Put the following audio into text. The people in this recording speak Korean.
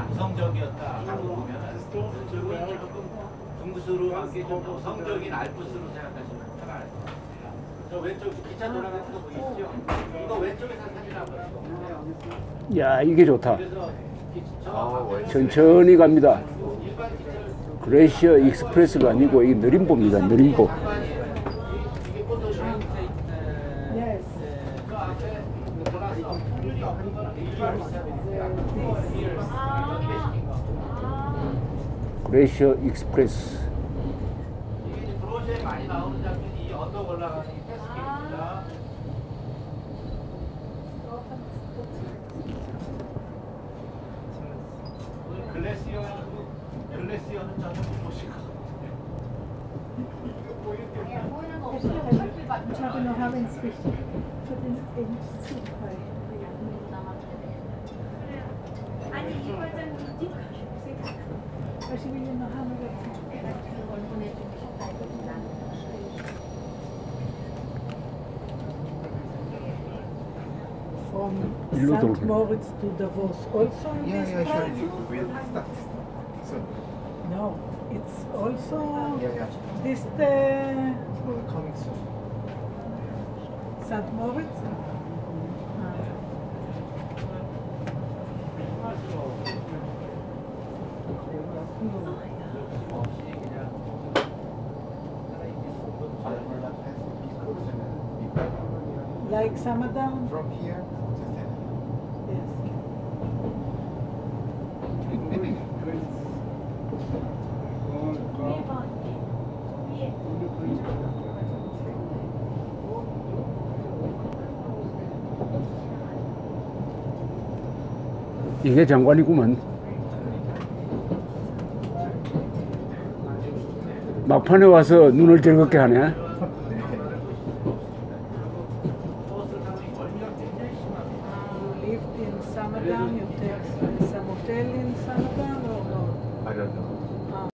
남성적이었다. 보면은 저분이 조금 중부수로 간게 좀 여성적인 알프스로 생각하시면 편할 것 같아요. 저 왼쪽 기차 돌아가는 거 보이시죠? 이거 왼쪽에서 사진 한번 찍어보세요. 야 이게 좋다. 아. 천천히 갑니다. 그레시어 익스프레스가 아니고 이게 느림보입니다. 느림보. 그. 그레시어 익스프레스. 이게 이제 브로시에 많이 나오는 장면이 이 언덕 올라가는 이 패스길입니다. 오늘 글래시어는 글래시어는 보실 것 From St. Moritz to Davos also in yeah, this yeah, sure. No it's also Yeah, yeah. this uh, the We're coming soon. St. Moritz? Like Samadan? From here to 이게 장관이구먼. 막판에 와서 눈을 즐겁게 하네. I don't know.